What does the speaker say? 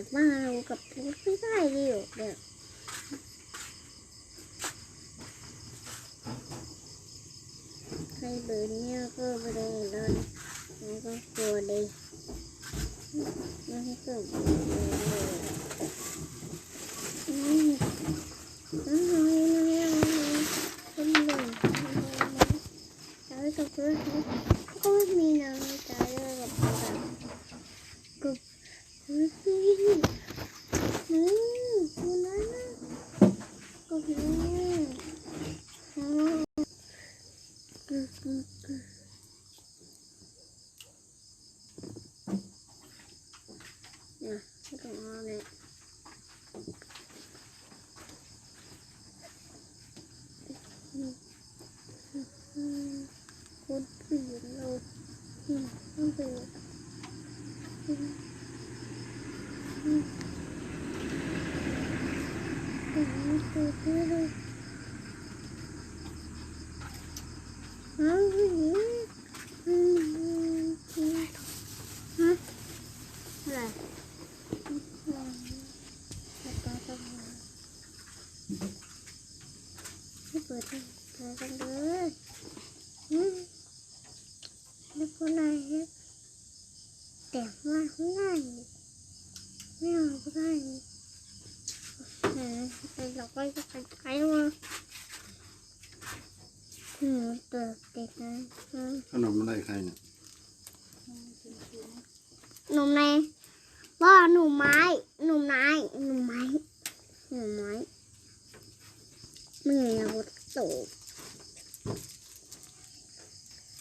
แต่ว่าเรากับพูดไม่ได้เลยหรอกเด็กใครเบิร์เนี่ยก็ไม่ได้เลยมันก็กลัวเลยมันก็กลัวเลยอืมอืมอืมอืมอืมอืมแล้วก็เพื่อนก็มีน้ำใจเลยกับกับอืมอืมคุณนั่นนะก็คืออืมอืมอืมอืมเนี่ยไม่ต้องเอาเลยอืมอืม คนอื่นเราอืมต้องไปอืมอืมอืมตัวเท่เลยอ้าวอืมอืมอืมอืมฮะอะไรอืมแล้วก็ต้องมาให้เปิดให้เปิดกันเลยอืม แล้วก็นายฮะแต่ว่าข้างหน้ายไม่เอาก็ได้นี่เออไปหลอกไปก็ไปไกลมาอืมเติบเด็กนะขนมอะไรใครเนี่ยหนุ่มในว่าหนุ่มไม้หนุ่มไม้หนุ่มไม้หนุ่มไม้เมื่อเราโต